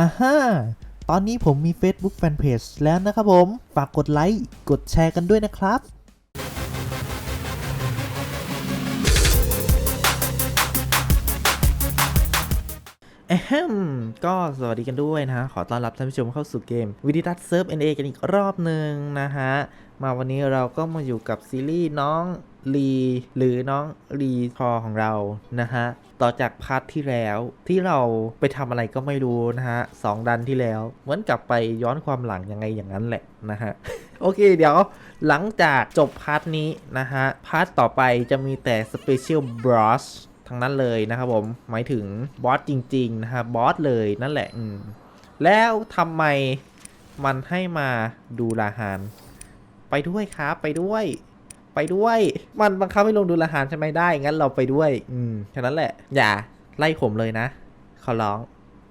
อ่าฮ่าตอนนี้ผมมี Facebook Fanpage แล้วนะครับผม ฝากกดไลค์ กดแชร์กันด้วยนะครับแอมก็สวัสดีกันด้วยนะฮะ ขอต้อนรับท่านผู้ชมเข้าสู่เกมวิดีทัศเซิร์ฟ NA กันอีกรอบหนึ่งนะฮะ มาวันนี้เราก็มาอยู่กับซีรีส์น้องลีหรือน้องลีพอของเรานะฮะ ต่อจากพาร์ทที่แล้วที่เราไปทำอะไรก็ไม่รู้นะฮะสองดันที่แล้ว เหมือนกลับไปย้อนความหลังยังไงอย่างนั้นแหละนะฮะโอเคเดี๋ยวหลังจากจบพาร์ทนี้นะฮะพาร์ทต่อไปจะมีแต่สเปเชียลบอสทั้งนั้นเลยนะครับผมหมายถึงบอสจริง ๆ นะฮะบอสเลยนั่นแหละอืมแล้วทำไมมันให้มาดูลาหารไปด้วยครับ ไปด้วย ไปด้วย มันบังคับให้ลงดูลาหารใช่ไหมได้ งั้นเราไปด้วย อืมแค่นั้นแหละ อย่าไล่ผมเลยนะ ขอร้อง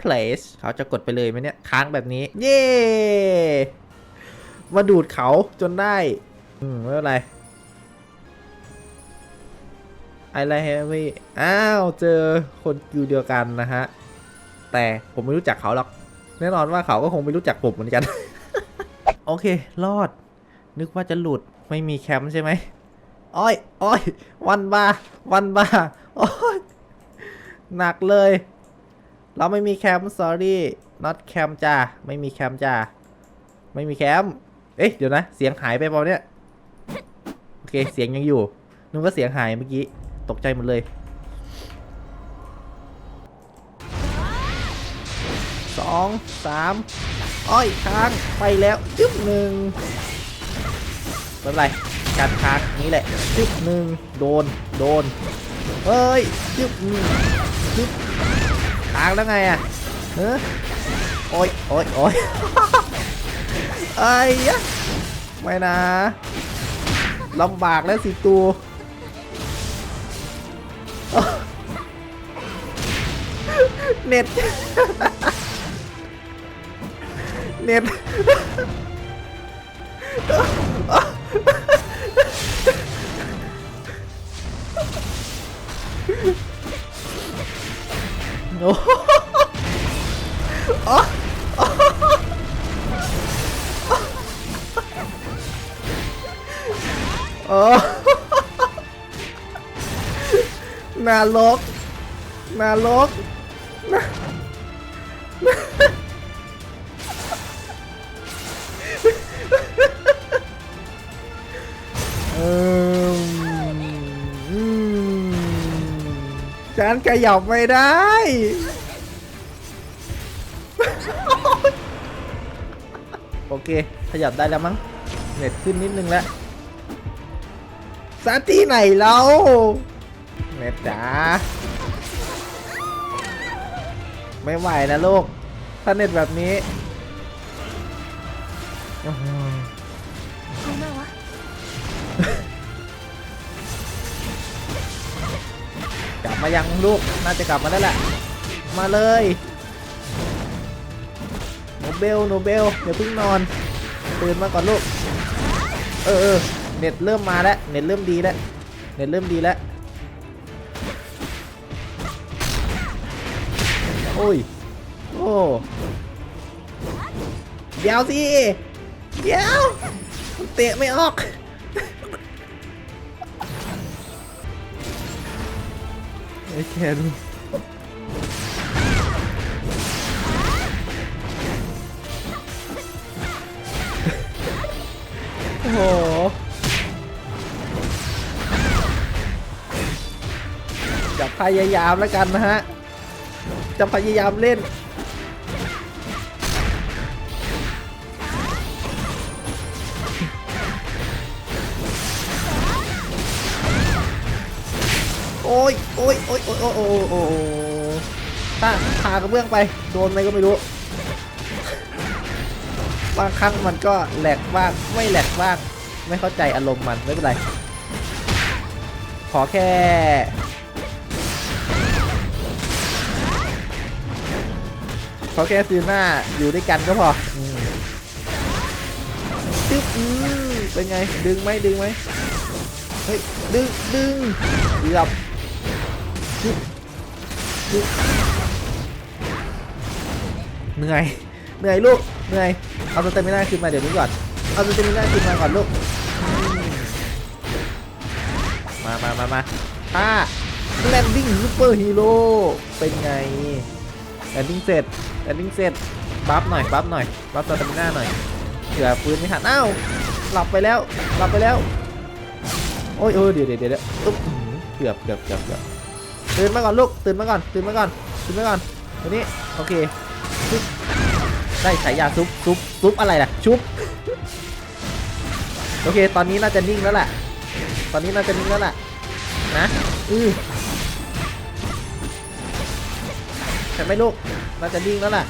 place เขาจะกดไปเลยไหมเนี่ย ค้างแบบนี้ เย้มาดูดเขาจนได้ อืมไม่เป็นไร ไอไรเฮฟวี่อ้าว เจอคนอยู่เดียวกันนะฮะ แต่ผมไม่รู้จักเขาหรอก แน่นอนว่าเขาก็คงไม่รู้จักผมเหมือนกัน โอเค รอด นึกว่าจะหลุด ไม่มีแคมป์ใช่ไหมอ้อยอ้อยวันบาวันบาโอ้ยหนักเลย เราไม่มีแคมป์ sorry not แคมป์จ้าไม่มีแคมป์จ้าไม่มีแคมป์เอ๊ะเดี๋ยวนะ เสียงหายไปเปล่าเนี่ยโอเคเสียงยังอยู่นึกว่าเสียงหายเมื่อกี้ตกใจหมดเลยสองสามอ้อยค้างไปแล้วจึ๊บหนึ่ง ไม่เป็นไรการค้างนี้แหละจึ๊บหนึ่งโดนโดนเอ้ยจึ๊บหนึ่งจึ๊บค้างแล้วไงอะเฮ้โอ้ยโอ้ยโอ้ยไอ้ยะไม่นะลำบากแล้วสิตูเน็ต เน็ต โอ้โหอ๋อโอ้นารกนารกน ฉันขยับไม่ได้ โอเค ขยับได้แล้วมั้ง เน็ตขึ้นนิดนึงแล้วสาที่ไหนเราเน็ตจ๋าไม่ไหวนะลูก ถ้าเน็ตแบบนี้ มายังลูกน่าจะกลับมาแล้วแหละ มาเลยโนเบลโนเบลเดี๋ยวเพิ่งนอนตื่นมาก่อนลูกเออเออเน็ตเริ่มมาแล้วเน็ตเริ่มดีแล้วเน็ตเริ่มดีแล้วโอ้ยโอ้เดี๋ยวสิเดี๋ยวเตะไม่ออก ไอ้แคนโอ้โหจะพยายามแล้วกันนะฮะ จะพยายามเล่น อ้ยโอ้ยโอ้ยโอ้ยโอ้ยโอ้ยโอ้ยถ้าพากระเบื้องไป โดนไหมก็ไม่รู้ บางครั้งมันก็แหลกบ้าง ไม่แหลกบ้าง ไม่เข้าใจอารมณ์มัน ไม่เป็นไร ขอแค่ขอแค่ซื้อหน้าอยู่ด้วยกันก็พอตึ๊บอืมเป็นไง ดึงไหมดึงไหมเฮ้ย ดึง ดึงเกือบ เหนื่อย เหนื่อยลูก เหนื่อย เอาสเตมิน่าขึ้นมาเดี๋ยวนี้ก่อน เอาสเตมิน่าขึ้นมาก่อนลูก มามามามาถ้าแลนดิ้งซูเปอร์ฮีโร่ เป็นไง แลนดิ้งเสร็จ แลนดิ้งเสร็จ บัฟหน่อย บัฟหน่อย บัฟสเตมิน่าหน่อยเผื่อปืนไม่ทันอ้าวหลับไปแล้ว หลับไปแล้ว โอ้ยเออเดี๋ยวเดี๋ยวเดี๋ยวอุ๊บเกือบเกือบเกือบเกือบ ตื่นมาก่อนลูกตื่นมาก่อนตื่นมาก่อนตื่นมาก่อนทีนี้โอเคซุปได้ฉายาซุปซุปซุปอะไรล่ะชุบโอเค ตอนนี้น่าจะนิ่งแล้วแหละตอนนี้น่าจะนิ่งแล้วแหละนะอือใช่ไหมลูกน่าจะนิ่งแล้วแหละ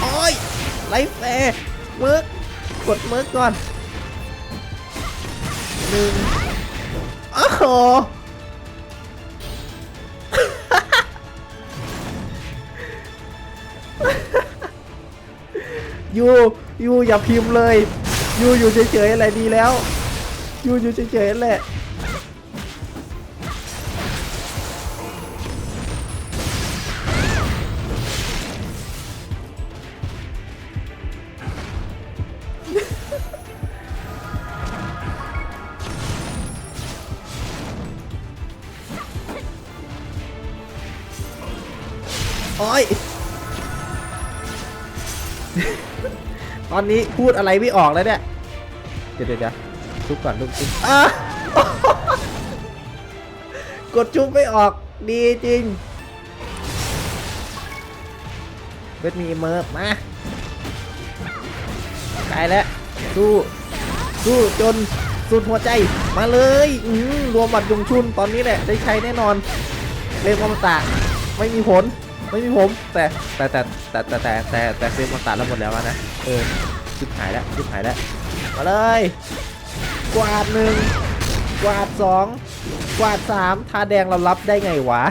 โอ้ยไลฟ์แฟร์เมิร์กกดเมิร์กก่อน หนึ่งโอ้โหยูยูอย่าพิมพ์เลยยูอยู่เฉยๆอะไรดีแล้วยูอยู่เฉยๆแหละ โอ้ยตอนนี้พูดอะไรไม่ออกแล้วเนี่ย เดี๋ยวเดี๋ยวเดี๋ยวชุบก่อนลูกชุบอะกดชุบไม่ออกดีจริงเวทมีเมิร์ฟมาตายแล้วสู้สู้จนสุดหัวใจมาเลยอืรวมบัตรยงชุนตอนนี้แหละได้ใช้แน่นอน เล่นมอมตะไม่มีผล ไม่มีผมแต่แต่แต่แต่แต่แต่แต่แต่เฟรมมอมตะเราหมดแล้วนะเออชิบหายแล้วชิบหายแล้วมาเลย กวาดหนึ่งกวาดสองกวาดสามทาแดงเรารับได้ไงวะ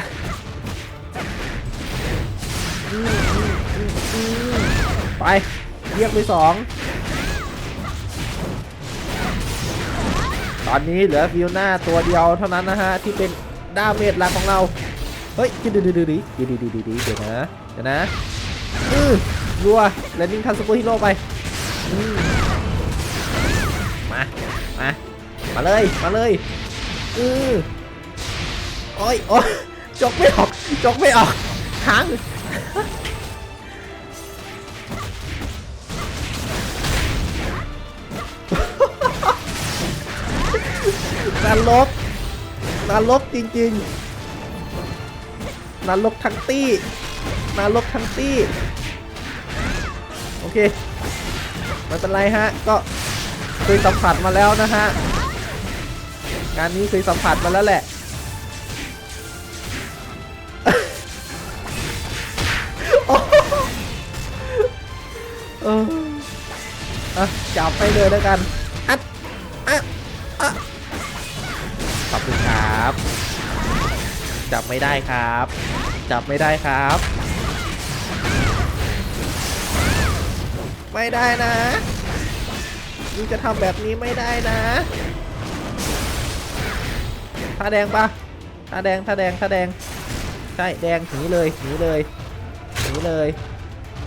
ไปเรียกไปสองตอนนี้เหลือฟิวหน้าตัวเดียวเท่านั้นนะฮะ ที่เป็นดาเมจหลักของเรา เฮ้ยดูดูดูดูดิดูดูดูดูเดี๋ยวนะเดี๋ยวนะอือรัวแลนดิ้งทันซูเปอร์ฮีโร่ไปมามามาเลยมาเลยอือโอ้ยโอ้ยจกไม่ออกจกไม่ออกค้างนรกนรกจริงๆ นรกทั้งตี้นรกทั้งตี้ โอเคไม่เป็นไรฮะ ก็เคยสัมผัสมาแล้วนะฮะงานนี้เคยสัมผัสมาแล้วแหละ เอออะจับไปเลยแล้วกัน อัดอัดอัดขอบคุณครับ จับไม่ได้ครับ จับไม่ได้ครับ ไม่ได้นะยูจะทำแบบนี้ไม่ได้นะท่าแดงปะท่าแดงท่าแดงท่าแดง ใช่แดงหนีเลยหนีเลยหนีเลย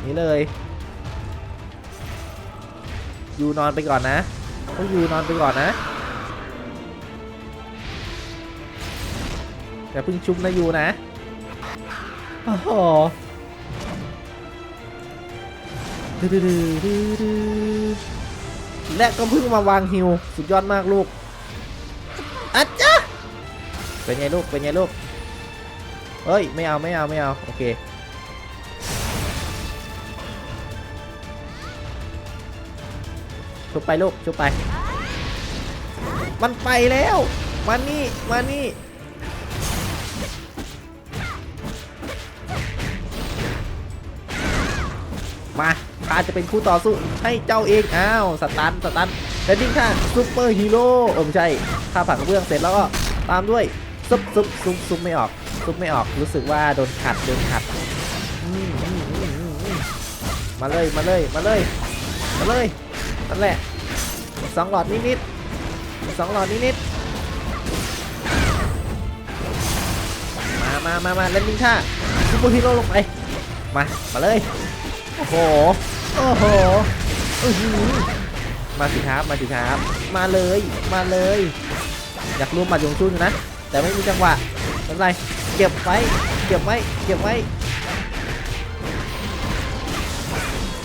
หนีเลยยูนอนไปก่อนนะต้องยูนอนไปก่อนนะ อย่าเพิ่งชุบนะยูนะโอ้โหและก็เพิ่งมาวางฮิวสุดยอดมากลูกอัจจ้ะเป็นไงลูกเป็นไงลูกเฮ้ยไม่เอาไม่เอาไม่เอาโอเคชุบไปลูกชุบไป มันไปแล้ว มานี่ มานี่ มาข้าจะเป็นคู่ต่อสู้ให้เจ้าเองอ้าวสตันสตันแล้วดิ้งข้าซูเปอร์ฮีโร่เออไม่ใช่ข้าผักกระเบื้องเสร็จแล้วก็ตามด้วยซุปซุปซุปซุปไม่ออกซุปไม่ออกรู้สึกว่าโดนขัดโดนขัดมาเลยมาเลยมาเลยมาเลยนั่นแหละสองหลอดนิดนิดสองหลอดนิดนิดๆมามามาเล่นนิ่งท่าซุปเปอร์ฮีโร่ลงไปมามาเลย โอ้โห โอ้โหอื้อหือมาสิครับ มาสิครับ มาเลย มาเลย อยากร่วมบัตรยงชุนนะ แต่ไม่มีจังหวะไม่เป็นไร เก็บไว้ เก็บไว้ เก็บไว้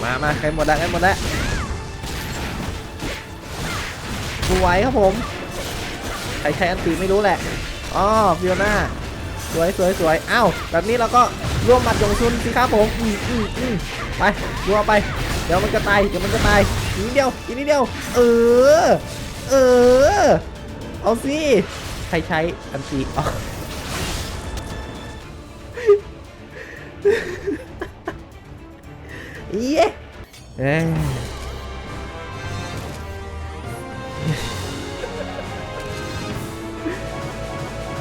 มา มาใครหมดแล้วใครหมดแล้วสวยครับผม ใครใช้อันตีไม่รู้แหละอ๋อฟิโอน่าสวยสวยสวยอ้าวแบบนี้เราก็ ร่วมบัตรยงชุนสิครับผมอืมอืมอืมไปรัวไป เดี๋ยวมันจะตายเดี๋ยวมันจะตายอีกนิดเดียวอีกนิดเดียว เออ เออ เอาสิใครใช้อันตีอ๋อเย้เอ้ย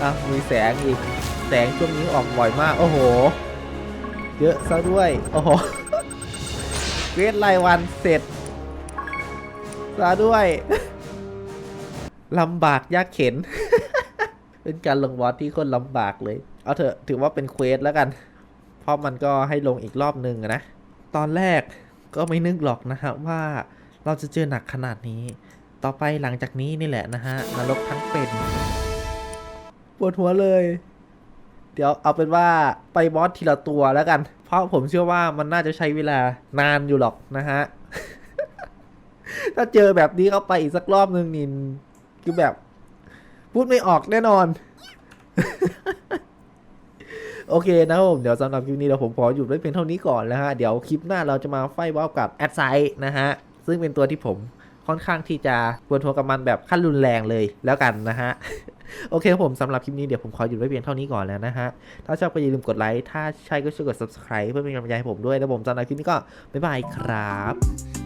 อะมีแสงอีก แสงช่วงนี้ออกบ่อยมาก โอ้โห เยอะซะด้วย โอ้โหเวทรายวันเสร็จซะด้วยลำบากยากเข็น เป็นการลงบอสที่คนลำบากเลย เอาเถอะถือว่าเป็นเควสแล้วกัน เพราะมันก็ให้ลงอีกรอบนึงนะ ตอนแรกก็ไม่นึกหรอกนะฮะว่าเราจะเจอหนักขนาดนี้ ต่อไปหลังจากนี้นี่แหละนะฮะนรกทั้งเป็น ปวดหัวเลย เดี๋ยวเอาเป็นว่าไปบอสทีละตัวแล้วกัน เพราะผมเชื่อว่ามันน่าจะใช้เวลานานอยู่หรอกนะฮะ ถ้าเจอแบบนี้เข้าไปอีกสักรอบนึงนินคือแบบ พูดไม่ออกแน่นอน โอเคนะครับผม เดี๋ยวสำหรับคลิปนี้เดี๋ยวผมขอหยุดไว้เพียงเท่านี้ก่อนนะฮะ เดี๋ยวคลิปหน้าเราจะมาไฟบอสกับแอดไซด์นะฮะ ซึ่งเป็นตัวที่ผมค่อนข้างที่จะปวดหัวกับมันแบบขั้นรุนแรงเลยแล้วกันนะฮะ โอเคครับผมสำหรับคลิปนี้เดี๋ยวผมขอหยุดไว้เพียงเท่านี้ก่อนแล้วนะฮะ ถ้าชอบก็อย่าลืมกดไลค์ ถ้าใช่ก็ช่วยกด subscribe เพื่อเป็นกำลังใจให้ผมด้วยแล้วผมสำหรับคลิปนี้ก็บ๊ายบายครับ